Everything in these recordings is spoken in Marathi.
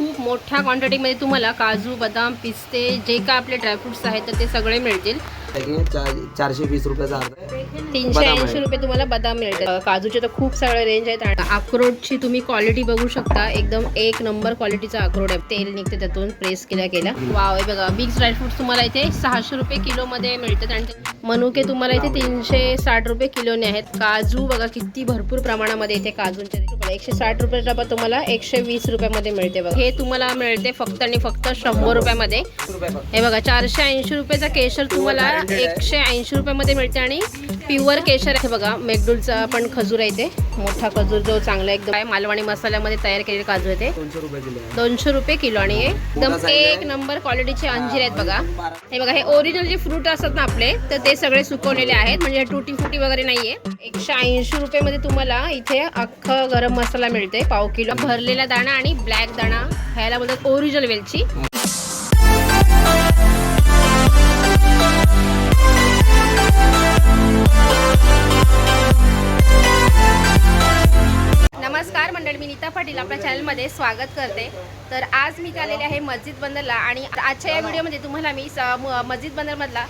खूप मोठ्या क्वांटिटीमध्ये तुम्हाला काजू बदाम पिस्ते जे काय आपले ड्रायफ्रुट्स आहेत तर ते सगळे मिळतील. चारशे वीस रुपयाचा अर्धा? आहे. तीनशे बदाम आहे. ऐंशी रुपये तुम्हाला बदाम मिळतात. काजूचे तर खूप सगळे रेंज आहेत आणि अक्रोडची तुम्ही क्वालिटी बघू शकता. एकदम एक नंबर क्वालिटीचा अक्रोड आहे. तेल निघते त्यातून प्रेस केल्या केल्या. वाव हे बघा बिग ड्रायफ्रुट्स तुम्हाला इथे सहाशे रुपये किलोमध्ये मिळतात. आणि ते मनुके तुम्हाला इथे तीनशे साठ रुपये किलोने आहेत. काजू बघा किती भरपूर प्रमाणामध्ये इथे काजूंचे एकशे साठ रुपये डबा तुम्हाला एकशे वीस रुपयामध्ये मिळते बघा. हे तुम्हाला मिळते फक्त आणि फक्त शंभर रुपयामध्ये. वीस रुपये फक्त. हे बघा चारशे ऐंशी रुपयाचा केशर तुम्हाला एकशे ऐंशी रुपयामध्ये मिळते आणि प्युअर केशर आहे बघा. मेकडूलचा पण खजूर आहे इथे. मोठा खजूर जो चांगला एकदम आहे. मालवणी मसाल्यामध्ये तयार केलेले काजू आहे ते. दोनशे रुपये किलो आणि एकदम. एक नंबर क्वालिटीचे अंजीर आहेत बघा. हे बघा हे ओरिजिनल जे फ्रूट असतात ना आपले तर ते सगळे सुकवलेले आहेत. म्हणजे टुटी फुटी वगैरे नाहीये. एकशे ऐंशी रुपये मध्ये तुम्हाला इथे अख्खा गरम मसाला मिळते पाव किलो. भरलेला दाणा आणि ब्लॅक दाणा ह्याला बोलतात ओरिजिनल वेलची. नमस्कार मंडळी. मी नीता पाटील आपल्या चॅनलमध्ये स्वागत करते. तर आज मी आलेले आहे मस्जिद बंदरला आणि आजच्या या व्हिडिओमध्ये तुम्हाला मी स- म- मस्जिद बंदरमधला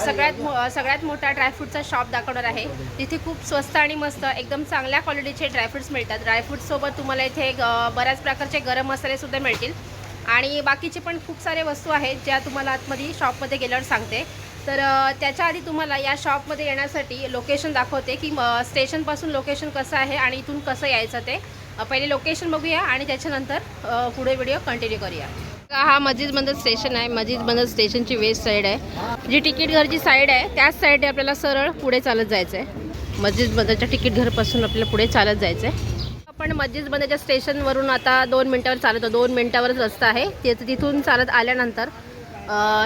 सगळ्यात मो- सगळ्यात मोठा ड्रायफ्रूटचा शॉप दाखवणार आहे. तिथे खूप स्वस्त आणि मस्त एकदम चांगल्या क्वालिटीचे ड्रायफ्रुट्स मिळतात. ड्रायफ्रूटसोबत तुम्हाला इथे बऱ्याच प्रकारचे गरम मसालेसुद्धा मिळतील. आणि बाकीचे पण खूप सारे वस्तू आहेत ज्या तुम्हाला आतमध्ये शॉपमध्ये गेल्यावर सांगते. तर त्याच्या आधी तुम्हाला या शॉपमध्ये येण्यासाठी लोकेशन दाखवते की स्टेशनपासून लोकेशन कसं आहे आणि इथून कसं यायचं ते. पहिले लोकेशन बघूया आणि त्याच्यानंतर पुढे व्हिडिओ कंटिन्यू करूया. हा मस्जिद बंदर स्टेशन आहे. मस्जिद बंदर स्टेशनची वेस्ट साईड आहे. जी तिकीट घरची साईड आहे त्याच साईडने आपल्याला सरळ पुढे चालत जायचं आहे मस्जिद बंदरच्या तिकीट घरपासून आपल्याला पुढे चालत जायचं आहे आपण मस्जिद बंदरच्या स्टेशनवरून आता दोन मिनटावर चालतो दोन मिनटावरच रस्ता आहे. तिथ- तिथून चालत आल्यानंतर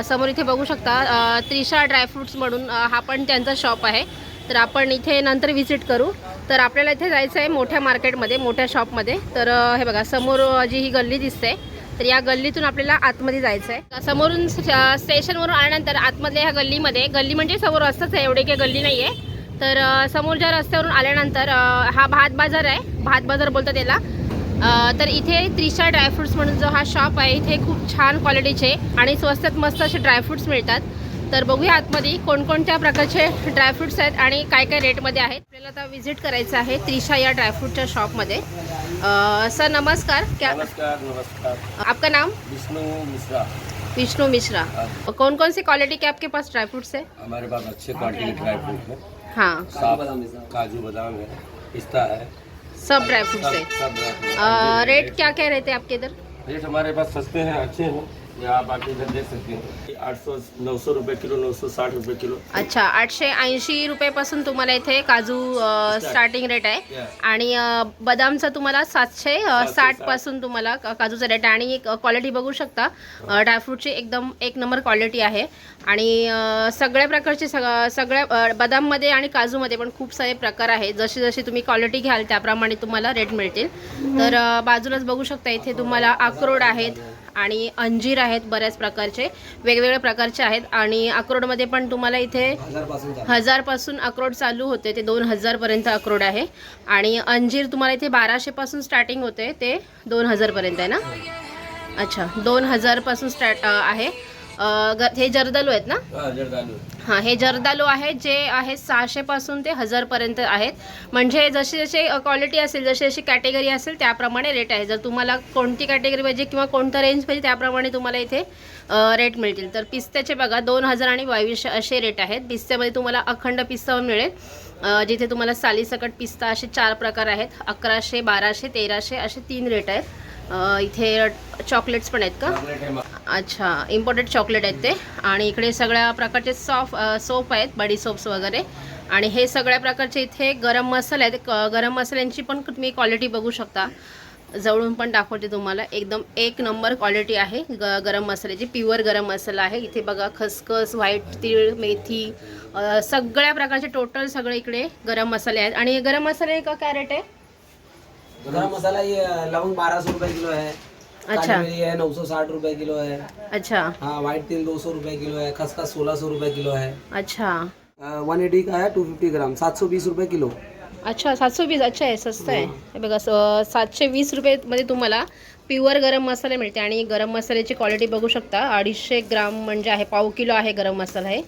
समोर इथे बघू शकता त्रिशा ड्रायफ्रुट्स म्हणून हा पण त्यांचा शॉप आहे. तर आपण इथे नंतर व्हिजिट करू. तर आपल्याला इथे जायचं आहे मोठ्या मार्केटमध्ये मोठ्या शॉपमध्ये. तर हे बघा समोर जी ही गल्ली दिसते तर या गल्लीतून आपल्याला आतमध्ये जायचं आहे. समोरून स्टेशनवरून आल्यानंतर आतमधल्या ह्या गल्लीमध्ये गल्ली म्हणजे समोर रस्ताच आहे एवढी काही गल्ली नाही आहे तर समोरच्या रस्त्यावरून आल्यानंतर हा भात बाजार आहे. भात बाजार बोलतात त्याला तर इथे त्रिशा ड्रायफ्रुट्स म्हणून जो हा शॉप आहे इथे खूप छान क्वालिटीचे आणि स्वस्तात मस्त असे ड्रायफ्रुट्स मिळतात. तर बघूया आतमध्ये कोणकोणत्या प्रकारचे ड्रायफ्रुट्स आहेत आणि काय काय रेटमध्ये आहेत. आपल्याला आता व्हिजिट करायचं आहे त्रिशा या ड्रायफ्रूटच्या शॉपमध्ये. सर नमस्कार. क्या नमस्कार नमस्कार. आपका नाम? विष्णु मिश्रा. विष्णु मिश्रा. कौन कौन सी क्वालिटी के आपके पास ड्राई फ्रूट्स है? हमारे पास अच्छे क्वालिटी के ड्राई फ्रूट है। हाँ। काजू बादाम है पिस्ता है सब ड्राई फ्रूट्स है। अ, है। रेट क्या क्या रहते हैं आपके इधर? रेट हमारे पास सस्ते हैं अच्छे हैं। ये आप आके इधर देख सकते हैं आठ सौ नौ सौ रुपये किलो नौ सौ साठ रुपये किलो. अच्छा आठशे ऐंशी रुपयेपासून तुम्हाला इथे काजू स्टार्टिंग रेट आहे. Yeah. आणि अ, बदामचा तुम्हाला सातशे अ, साठ साठ. पासून तुम्हाला क- काजूचा रेट आहे. आणि क्वालिटी बघू शकता. अ, ड्रायफ्रूटची एकदम एक नंबर क्वालिटी आहे. आणि अ, सगळ्या प्रकारचे सग सगळ्या अ, बदाममध्ये आणि काजूमध्ये पण खूप सारे प्रकार आहेत. जशी जशी तुम्ही क्वालिटी घ्याल त्याप्रमाणे तुम्हाला रेट मिळतील. तर अ, बाजूलाच बघू शकता इथे तुम्हाला अक्रोड आहेत. आणि अंजीर आहेत बऱ्याच प्रकारचे वेगवेगळ्या प्रकारचे आहेत. आणि अक्रोडमध्ये पण तुम्हाला इथे हजारपासून अक्रोड चालू होते ते दोन हजारपर्यंत अक्रोड आहे. आणि अंजीर तुम्हाला इथे बाराशेपासून स्टार्टिंग होते ते दोन हजारपर्यंत आहे ना? अच्छा दोन हजारपासून स्टार्ट आहे. हे जर्दालू आहेत ना? जर्दालू. हां हे जर्दालू आहे जे आहे सहाशेपासून ते हजारपर्यंत आहेत. म्हणजे जशी जशी क्वालिटी असेल जशी जशी कॅटेगरी असेल त्याप्रमाणे रेट आहे. जर तुम्हाला कोणती कॅटेगरी पाहिजे किंवा कोणतं रेंज पाहिजे त्याप्रमाणे तुम्हाला इथे रेट मिळतील. तर पिस्त्याचे बघा दोन हजार आणि बावीसशे असे रेट आहेत. पिस्त्यामध्ये तुम्हाला अखंड पिस्ता मिळेल. जिथे तुम्हाला सालीसकट पिस्ता असे चार प्रकार आहेत. अकराशे बाराशे तेराशे असे तीन रेट आहेत. इथे चॉकलेट्स पण आहेत का? अच्छा इम्पोर्टेड चॉकलेट आहेत ते. आणि इकडे सगळ्या प्रकारचे सॉफ सोप आहेत बडी सोप्स वगैरे. आणि हे सगळ्या प्रकारचे इथे गरम मसाले आहेत. गरम मसाल्यांची पण तुम्ही क्वालिटी बघू शकता. जवळून पण दाखवते तुम्हाला. एकदम एक नंबर क्वालिटी आहे ग गरम मसाल्याची. प्युअर गरम मसाला आहे. इथे बघा खसखस व्हाईट तीळ मेथी सगळ्या प्रकारचे टोटल सगळे इकडे गरम मसाले आहेत. आणि गरम मसाले का काय रेट आहे? गरम मसाला ये लवंग बारह सौ रुपए किलो है अच्छा. है नौ सौ साठ रुपए किलो है। अच्छा। हाँ व्हाइट तिल दो सौ रुपए किलो है खसखस सोलह सौ रुपए किलो है। अच्छा। वन एटी का है टू फिफ्टी ग्राम सात सौ बीस रुपए किलो। अच्छा सातशे वीस अच्छा आहे स्वस्त आहे हे। बघा सातशे वीस रुपयेमध्ये तुम्हाला प्युअर गरम मसाला मिळते आणि गरम मसाल्याची क्वालिटी बघू शकता. अडीचशे ग्राम म्हणजे आहे पाव किलो आहे गरम मसाला हे.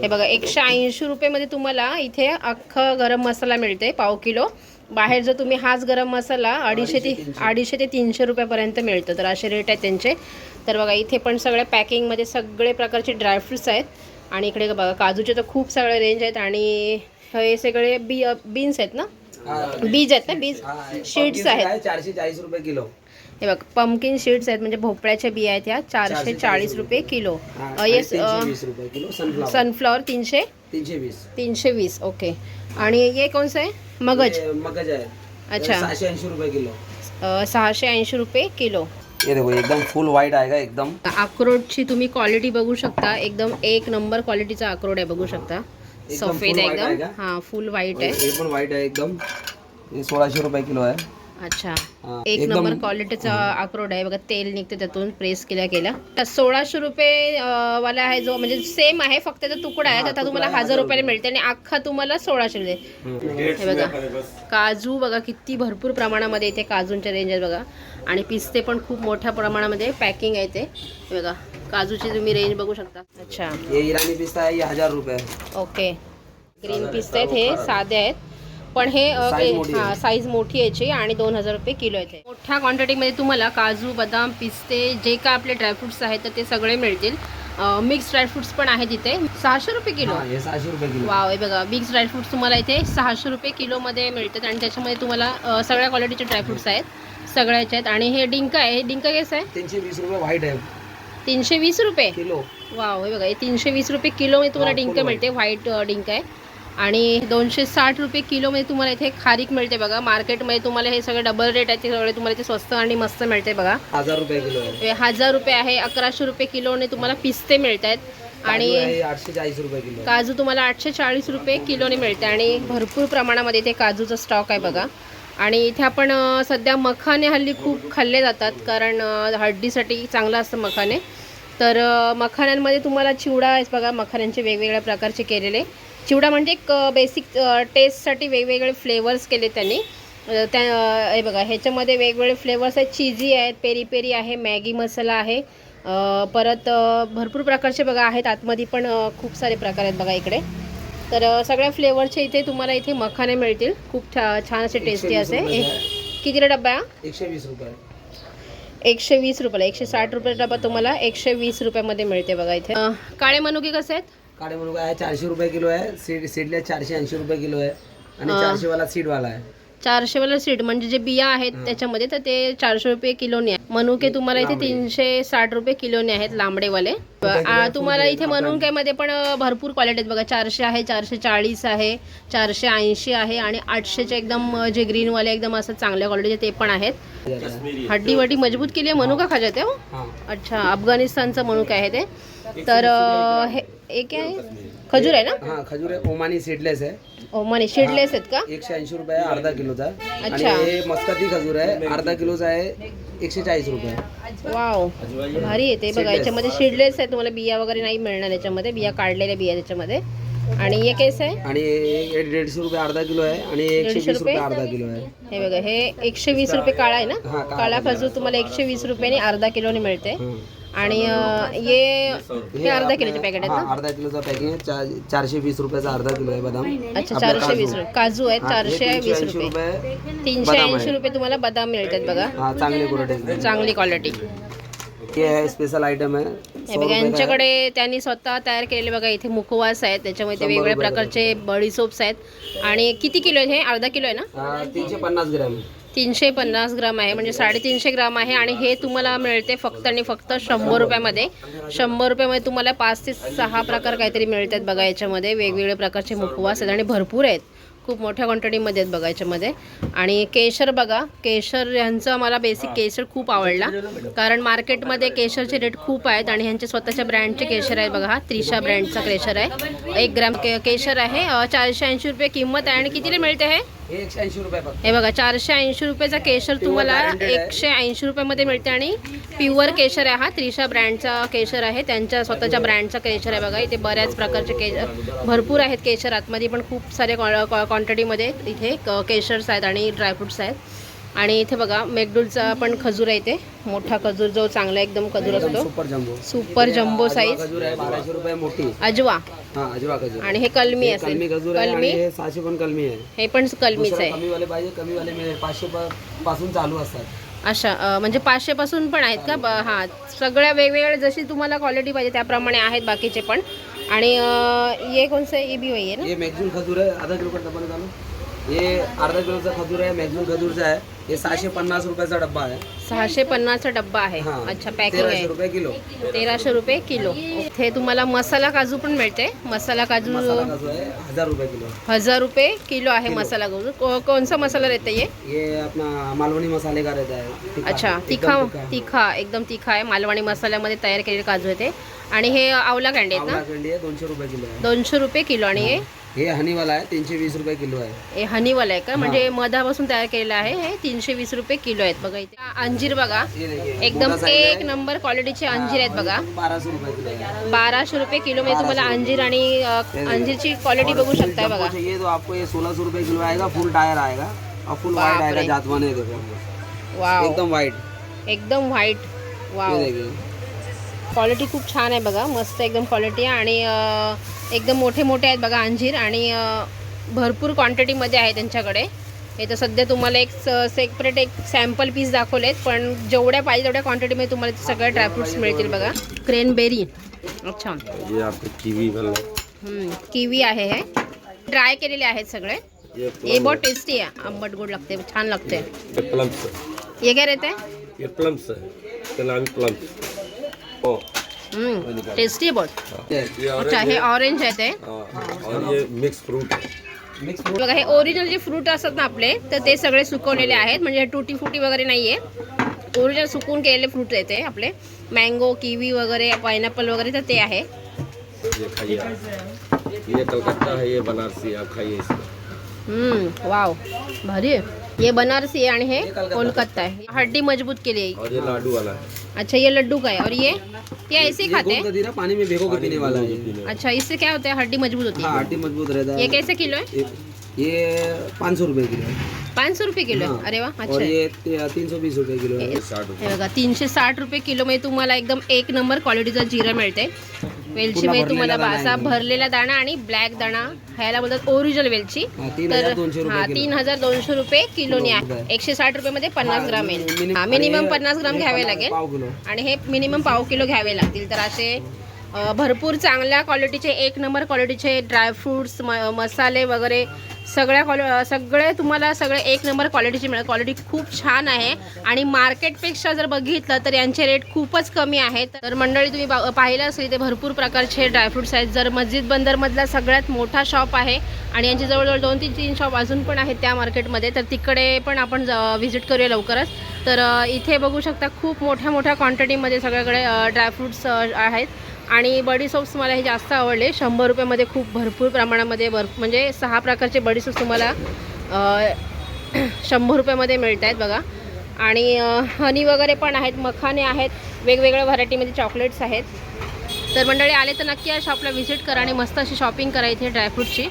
हे बघा एकशे ऐंशी रुपयेमध्ये तुम्हाला इथे अख्खं गरम मसाला मिळते पाव किलो. बाहेर जर तुम्ही हाच गरम मसाला अडीचशे ते अडीचशे ते तीनशे रुपयापर्यंत मिळतं. तर असे रेट आहेत त्यांचे. तर बघा इथे पण सगळ्या पॅकिंगमध्ये सगळे प्रकारचे ड्रायफ्रुट्स आहेत. आणि इकडे बघा काजूचे तर खूप सगळे रेंज आहेत. आणि हे सगळे बी बीन्स आहेत ना? बीज आहेत ना? बीज शीड्स आहेत. चारशे चाळीस रुपये किलो. हे बघ पंपकिन शीड्स आहेत. म्हणजे भोपळ्याच्या बिया आहेत ह्या. चारशे चाळीस रुपये किलो. हा, येस सनफ्लावर तीनशे तीनशे? वीस. तीनशे वीस. ओके आणि कौन सा आहे? मगज? मगज आहे. अच्छा. सहाशे ऐंशी रुपये किलो. अ, सहाशे ऐंशी रुपये किलो. ये देखो एकदम फुल व्हाईट आएगा एकदम? अक्रोडची तुम्ही क्वालिटी बघू शकता. एकदम एक नंबर क्वालिटीचा अक्रोड आहे बघू शकता. एकदम सफेद full आहे white आहे एकदम का? हां फुल व्हाईट आहे. हे पण व्हाईट आहे एकदम. हे सोळाशे रुपये किलो आहे. अच्छा. एक नंबर क्वालिटीचा अक्रोड आहे. बघा तेल निघते त्यातून प्रेस केल्या केल्या. सोळाशे रुपये वाला आहे जो म्हणजे सेम आहे फक्त त्याचा तुकडा आहे. तर तुम्हाला हजार रुपयाला मिळते आणि अख्खा तुम्हाला सोळाशे रुपये. हे बघा काजू बघा किती भरपूर प्रमाणामध्ये इथे काजूंच्या रेंज आहेत बघा. आणि पिस्ते पण खूप मोठ्या प्रमाणामध्ये पॅकिंग आहे ते हे बघा काजूची तुम्ही रेंज बघू शकता. अच्छा. इराणी पिस्ता आहे हजार रुपये. आहे. ओके ग्रीन पिस्ते आहेत हे साधे आहेत. पण हे हा आहे. साईज मोठी याची आणि दोन हजार रुपये किलो हे. मोठ्या क्वांटिटीमध्ये तुम्हाला काजू बदाम पिस्ते जे काय आपले ड्रायफ्रुट्स आहेत तर ते सगळे मिळतील. मिक्स ड्रायफ्रुट्स पण आहेत इथे. सहाशे रुपये किलो? सहाशे रुपये किलो. वाव हे बघा मिक्स ड्रायफ्रुट्स तुम्हाला इथे सहाशे रुपये किलोमध्ये मिळतात आणि त्याच्यामध्ये तुम्हाला सगळ्या क्वालिटीचे ड्रायफ्रुट्स आहेत. सगळ्याचे आहेत आणि हे डिंक आहे. हे डिंक कसं आहे? तीनशे वीस रुपये व्हाईट आहे. तीनशे वीस रुपये? किलो. वाव हे बघा हे तीनशे वीस रुपये किलोमध्ये तुम्हाला डिंक मिळते. व्हाईट डिंक आहे. आणि दोनशे साठ रुपये किलोमध्ये तुम्हाला इथे खारीक मिळते बघा. मार्केटमध्ये तुम्हाला हे सगळे डबल रेट आहे ते सगळे तुम्हाला इथे स्वस्त आणि मस्त मिळते बघा. हजार रुपये किलो हे हजार रुपये आहे अकराशे रुपये किलोने तुम्हाला पिस्ते मिळत आहेत आणि आठशे चाळीस रुपये किलो. काजू तुम्हाला आठशे चाळीस रुपये किलोने मिळते आणि भरपूर प्रमाणामध्ये इथे काजूचा स्टॉक आहे बघा. आणि इथे आपण सध्या मखाने हल्ली खूप खाल्ले जातात कारण हड्डीसाठी चांगलं असतं मखाने. तर मखाण्यांमध्ये तुम्हाला चिवडा आहे बघा मखाण्यांचे वेगवेगळ्या प्रकारचे केलेले. चिवडा म्हणजे एक बेसिक टेस्टसाठी वेगवेगळे फ्लेवर्स केले त्यांनी. त्या हे बघा ह्याच्यामध्ये वेगवेगळे फ्लेवर्स आहेत. चिझी आहेत पेरी पेरी आहे मॅगी मसाला आहे. परत भरपूर प्रकारचे बघा आहेत. आतमध्ये पण खूप सारे प्रकार आहेत बघा इकडे. तर सगळ्या फ्लेवरचे इथे तुम्हाला इथे मखाने मिळतील. खूप छान असे टेस्टी असे. कितीला डब्बा आहे? एकशे वीस रुपये. एकशे वीस रुपयाला. एकशे साठ रुपये डबा तुम्हाला एकशे वीस रुपयामध्ये मिळते बघा इथे. काळे मनुके कसे आहेत? काळे मुलगा आहे चारशे रुपये किलो आहे सीड सीडले चारशे ऐंशी रुपये किलो आहे आणि हा. चारशे वाला सीड वाला आहे चारशे वाला सीड म्हणजे जे बिया आहेत त्याच्यामध्ये तर ते चारशे रुपये किलोने आहे मनुके तुम्हाला इथे. तीनशे साठ रुपये किलोने आहेत लांबडेवाले. तुम्हाला इथे मनुक्यामध्ये पण भरपूर क्वालिटी आहेत बघा. चारशे आहे चारशे चाळीस आहे चारशे ऐंशी आहे आणि आठशेचे एकदम जे ग्रीनवाले एकदम असं चांगल्या क्वालिटीचे ते पण आहेत. कश्मीरी हड्डी वड्डी मजबूत केली आहे मनुका खा जाते हो? अच्छा अफगाणिस्तानचं मनुका आहे ते. तर हे एक आहे? खजूर आहे ना? खजूर आहे. ओमानी सीडलेस आहे. ओमानी शिडलेस आहेत का एकशे ऐंशी रुपये आहे अर्धा किलोचा आणि अच्छा. हे मस्कती खजूर आहे अर्धा किलोचा आहे एकशे चाळीस रुपये वाव भारी येते बघा Seedless. याच्यामध्ये शिडलेस आहे तुम्हाला बिया वगैरे नाही मिळणार याच्यामध्ये बिया काढलेल्या बिया त्याच्यामध्ये आणि हे केस आहे आणि हे दीडशे रुपये अर्धा किलो आहे आणि एकशे दीडशे वीस रुपये रुपये? अर्धा किलो आहे हे बघा हे एकशे वीस रुपये काळा आहे हा, ना काळा काळा खजूर. खजूर तुम्हाला एकशे वीस रुपयाने अर्धा किलोने मिळते हं. आणि अं, हे अर्धा किलोचे पॅकेट आहेत ना? अर्धा किलोचा चा- चारशे वीस रुपयाचा अर्धा किलो आहे बदाम. अच्छा आपला चारशे काजू. वीस रुपये. काजू आहेत हा, हे चारशे वीस रुपये. तीनशे बदाम ऐंशी आहे. रुपये तुम्हाला बदाम मिळतात बघा. हा चांगली क्वालिटी चांगली क्वालिटी हे आहे स्पेशल आयटम आहे. सौ बघा आहे. यांच्याकडे त्यांनी स्वतः तयार केलेले बघा इथे मुखवास आहेत. त्याच्यामध्ये ते शंभर वेगवेगळ्या प्रकारचे बडी सोप्स आहेत. आणि किती किलो आहे हे? अर्धा किलो आहे ना? हा, तीनशे पन्नास ग्रॅम तीनशे पन्नास ग्राम आहे म्हणजे साडेतीनशे ग्राम आहे आणि हे तुम्हाला मिळते फक्त आणि फक्त शंभर रुपयामध्ये. शंभर रुपयामध्ये तुम्हाला पाच ते सहा प्रकार काहीतरी मिळतात बघा याच्यामध्ये. वेगवेगळ्या प्रकारचे मुखवास आहेत आणि भरपूर आहेत. खूप मोठ्या क्वांटिटीमध्ये आहेत बघा याच्यामध्ये. आणि केशर बघा केशर यांचं मला बेसिक केशर खूप आवडला. कारण मार्केटमध्ये केशरचे रेट खूप आहेत आणि ह्यांचे स्वतःच्या ब्रँडचे केशर आहेत बघा. हा त्रिशा ब्रँडचा केशर आहे. एक ग्राम के केशर आहे चारशे ऐंशी रुपये किंमत आहे आणि कितीला मिळते हे? हे बघा चारशे ऐंशी रुपयाचा केशर तुम्हाला. एकशे ऐंशी रुपयामध्ये मिळते आणि प्युअर केशर आहे हा. त्रिशा ब्रँडचा केशर आहे त्यांच्या स्वतःच्या ब्रँडचा केशर आहे बघा. इथे बऱ्याच प्रकारचे के भरपूर आहेत केशर. आतमध्ये पण खूप सारे क्वांटिटीमध्ये इथे केशर्स आहेत आणि ड्रायफ्रुट्स आहेत. आणि इथे बघा मेकडूलचा पण खजूर आहे इथे. मोठा खजूर जो चांगला एकदम खजूर असतो. सुपर जम्बो साईज अजवा हा अजवा खजूर. आणि हे कलमी असेल. कलमी हे सहाशे पण कलमी आहे. हे पण कलमीच आहे. पाचशे प- पासून चालू असतात. अशा म्हणजे पाचशे पासून पण आहेत का? हा सगळ्या वेगवेगळ्या जशी तुम्हाला क्वालिटी पाहिजे त्याप्रमाणे आहेत बाकीचे पण. आणि ये कोणचं ये बी आहे ना? हे अर्धा हे किलोचा खजूर आहे मॅक्झून खजूरचा आहे. हे सहाशे पन्नास रुपयाचा डब्बा आहे. सहाशे पन्नासचा डब्बा आहे. हा. अच्छा पॅकिंग तेराशे आहे रुपये किलो. तेराशे रुपये किलो. इथे तुम्हाला मसाला काजू पण मिळते. मसाला काजू मसाला काजू आहे हजार रुपये किलो. हजार रुपये किलो आहे मसाला काजू. को- कोणसा मसाला रहता ये? ये अपना मालवणी मसाले का रहता है? तीखा, अच्छा एकदम तिखा तीखा. तिखा एकदम तिखा आहे. मालवणी मसाल्यामध्ये तयार केलेले काजू आहे ते आणि हे आवला कँडी आहेत आवळा ना आहे दोनशे रुपये किलो आहे. दोनशे रुपये किलो. आणि हे. हे हनीवाला आहे तीनशे वीस रुपये किलो आहे. हे हनीवाला आहे का? म्हणजे मधापासून तयार केलेलं आहे हे तीनशे वीस रुपये किलो आहेत बघा इथे. अंजीर बघा. हे एकदम मोठा size एक आहे. नंबर क्वालिटीचे अंजीर आहेत बघा. बाराशे रुपये किलो आहे. बाराशे रुपये किलो मध्ये तुम्हाला अंजीर आणि अ, अंजीरची क्वालिटी बघू जम्बो बघा. चाहिए तो आपको ये सोलह सौ रुपये किलो आएगा फुल टायर आएगा. और फुल बाप वाइट आएगा रे। जातवान देखो. वाव एकदम वाइट एकदम व्हाईट ये देखिए. क्वालिटी खूप छान आहे बघा. मस्त एकदम क्वालिटी आहे. आणि अ, एकदम मोठे मोठे आहेत बघा अंजीर आणि भरपूर क्वांटिटीमध्ये आहे त्यांच्याकडे. हे तर सध्या तुम्हाला एक सेपरेट एक सॅम्पल पीस दाखवलेत पण जेवढ्या पाहिजे तेवढ्या क्वांटिटीमध्ये तुम्हाला ते सगळे ड्रायफ्रुट्स मिळतील बघा. क्रेनबेरी अच्छा. ये आपको कीवी वाला हम्म, किवी आहे हे. ड्राय केलेले आहेत सगळे. ये हे बहुत टेस्टी आहे. आंबट गोड लागते छान लागते. ये प्लम्स है ये काय रहते ये प्लम्स है प्लम्स ओ टेस्टी आहे बहुत ये अच्छा हे ऑरेंज आहे ते. हाँ, और ये मिक्स फ्रूट मिक्स बघा हे ओरिजिनल जे फ्रूट असतात ना आपले तर ते सगळे सुकवलेले आहेत. म्हणजे टुटी फुटी वगैरे नाही आहे ओरिजिनल सुकवून केलेले फ्रूट आहे ते आपले. मँगो किवी वगैरे पायनॅपल वगैरे तर ते आहे. ये खाइए. आप। ये कलकत्ता है ये बनारसी आप खाइए इसको. वाव. भारी आहे. ये बनारसी है आणि हे कोलकाता है हड्डी मज़बूत के लिए और ये लाडू वाला अच्छा ये लड्डू का है और ये? ये ऐसे ही खाते? हैं पानी में भिगो के पीने वाला है. अच्छा इससे क्या होता है? हड्डी मज़बूत होती हाँ. है हड्डी मज़बूत रहता है. ये कैसे किलो है? ये- पाँच सौ रुपये किलो है. पाच सौ रुपये किलो हाँ। अरे वा अच्छा और ये तीन सौ बीस रुपये किलो है. हे बघा तीनशे साठ रुपये किलोमध्ये तुम्हाला एकदम एक नंबर क्वालिटी क्वालिटीचा जिरा मिळते वेलचीमध्ये भरलेला तुम्हाला दाणा असा. भरलेला दाणा आणि ब्लॅक दाणा ह्याला बोलतात ओरिजिनल वेलची तर रुपये हा. तीन हजार दोनशे रुपये किलोनी किलो आहे. एकशे साठ रुपयेमध्ये पन्नास हा, ग्राम येईल मिनिमम- हा मिनिमम पन्नास ग्राम घ्यावे पन्नास- लागेल आणि हे मिनिमम पाव किलो घ्यावे लागतील तर असे भरपूर चांगल्या क्वालिटीचे एक नंबर क्वालिटीचे ड्रायफ्रूट्स मसाले वगैरे सगळ्या क्वालि सगळे तुम्हाला सगळे एक नंबर क्वालिटीचे मिळेल. क्वालिटी खूप छान आहे. आणि मार्केटपेक्षा जर बघितलं तर यांचे रेट खूपच कमी आहेत. तर मंडळी तुम्ही पाहिलं असेल ते भरपूर प्रकारचे ड्रायफ्रुट्स आहेत. जर मस्जिद बंदरमधला सगळ्यात मोठा शॉप आहे आणि यांचे जवळजवळ दोन तीन तीन शॉप अजून पण आहेत त्या मार्केटमध्ये तर तिकडे पण आपण व्हिजिट करूया लवकरच. तर इथे बघू शकता खूप मोठ्या मोठ्या क्वांटिटीमध्ये सगळ्याकडे ड्रायफ्रुट्स आहेत. आणि बडी सोप्स मला हे जास्त आवडले. शंभर रुपयामध्ये खूप भरपूर प्रमाणामध्ये भर म्हणजे सहा प्रकारचे बडी सोप्स तुम्हाला शंभर रुपयामध्ये मिळत आहेत बघा. आणि हनी वगैरे पण आहेत मखाने आहेत वेगवेगळ्या व्हरायटीमध्ये चॉकलेट्स आहेत. तर मंडळी आले तर नक्की या शॉपला व्हिजिट करा आणि मस्त अशी शॉपिंग करा इथे ड्रायफ्रूटची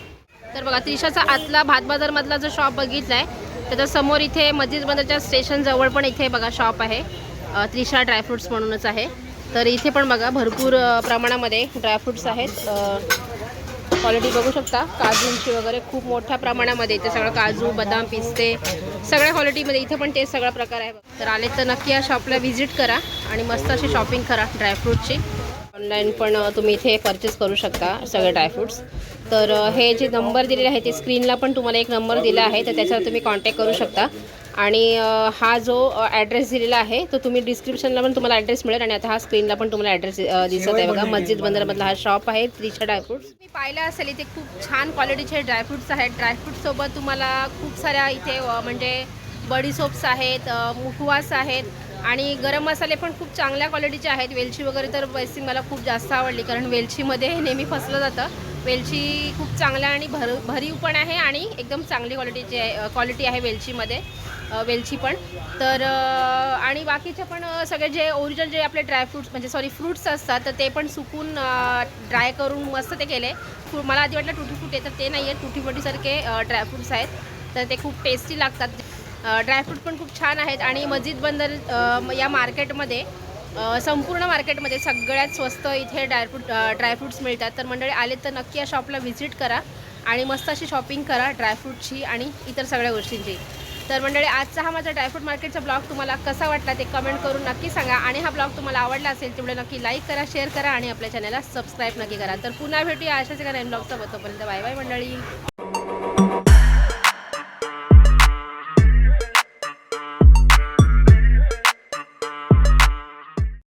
तर बघा त्रिशाचा आतला भात बाजारमधला जो शॉप बघितला आहे त्याच्यासमोर इथे मस्जिद बंदरच्या स्टेशनजवळ पण इथे बघा शॉप आहे. त्रिशा ड्रायफ्रूट्स म्हणूनच आहे. तर इथे पण बघा भरपूर प्रमाणामध्ये ड्रायफ्रुट्स आहेत. क्वालिटी बघू शकता. काजूंची वगैरे खूप मोठ्या प्रमाणामध्ये इथे सगळं काजू बदाम पिस्ते सगळ्या क्वालिटीमध्ये इथे पण ते सगळा प्रकार आहे तर आले तर नक्की या शॉपला व्हिजिट करा आणि मस्त अशी शॉपिंग करा ड्रायफ्रूटची ऑनलाईन पण तुम्ही इथे परचेस करू शकता सगळे ड्रायफ्रुट्स तर हे जे नंबर दिलेले आहे ते स्क्रीनला पण तुम्हाला एक नंबर दिला आहे तर त्याच्यावर तुम्ही कॉन्टॅक्ट करू शकता. आणि हा जो ॲड्रेस दिलेला आहे तो तुम्ही डिस्क्रिप्शनला पण तुम्हाला ॲड्रेस मिळेल आणि आता हा स्क्रीनला पण तुम्हाला ॲड्रेस दिसत आहे बघा. मस्जिद बंदरमधला हा शॉप आहे. त्रिशा ड्रायफ्रुट्स मी पाहिलं असेल इथे खूप छान क्वालिटीचे ड्रायफ्रुट्स आहेत. ड्रायफ्रुट्ससोबत तुम्हाला खूप साऱ्या इथे म्हणजे बडी सोप्स आहेत मुखवास आहेत आणि गरम मसाले पण खूप चांगल्या क्वालिटीचे आहेत. वेलची वगैरे तर वैसी मला खूप जास्त आवडली कारण वेलचीमध्ये नेहमी फसलं जातं. वेलची खूप चांगल्या आणि भर भरीव पण आहे आणि एकदम चांगली क्वालिटीची आहे क्वालिटी आहे वेलचीमध्ये. वेलची पण. तर आणि बाकीचे पण सगळे जे ओरिजिनल जे आपले ड्रायफ्रुट्स म्हणजे सॉरी फ्रूट्स असतात तर ते पण सुकून ड्राय करून मस्त ते केले. मला आधी वाटलं टुटी फुटी तर ते नाही आहे टुटी फुटीसारखे ड्रायफ्रुट्स आहेत. तर ते खूप टेस्टी लागतात. ड्रायफ्रूट पण खूप छान आहेत. आणि मस्जिद बंदर म- या मार्केटमध्ये संपूर्ण मार्केटमध्ये सगळ्यात स्वस्त इथे ड्रायफ्रूट ड्रायफ्रूट्स ड्रायफ्रुट्स मिळतात. तर मंडळी आले तर नक्की या शॉपला व्हिजिट करा. आणि मस्त अशी शॉपिंग करा ड्रायफ्रूटची आणि इतर सगळ्या गोष्टींची. तर मंडळी आजचा हा माझा ड्रायफ्रूट मार्केटचा ब्लॉग तुम्हाला कसा वाटला ते कमेंट करून नक्की सांगा. आणि हा ब्लॉग तुम्हाला आवडला असेल तेवढे नक्की लाईक करा शेअर करा आणि आपल्या चॅनलला सबस्क्राईब नक्की करा. तर पुन्हा भेटूया अशाच एका नवीन ब्लॉगसोबत तोपर्यंत बाय बाय मंडळी.